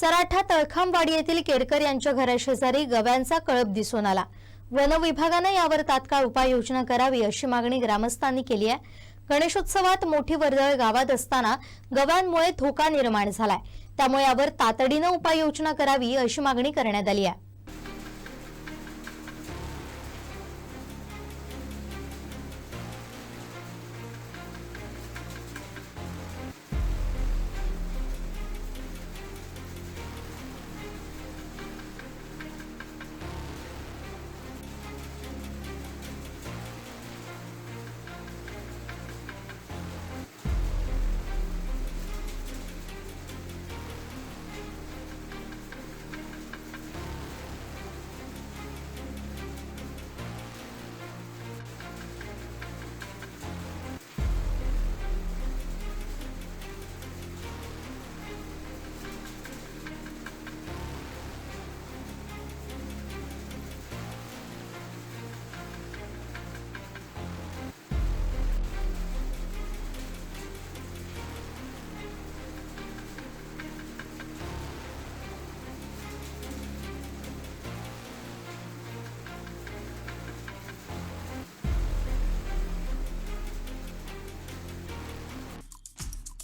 चराठा तळखामवाडी येथील केरकर यांच्या घराशेजारी गव्यांचा कळप दिसून आला. वन विभागानं यावर तात्काळ उपाययोजना करावी अशी मागणी ग्रामस्थांनी केली आहे. गणेशोत्सवात मोठी वर्दळ गावात असताना गव्यांमुळे धोका निर्माण झालाय. त्यामुळे यावर तातडीनं उपाययोजना करावी अशी मागणी करण्यात आली आहे.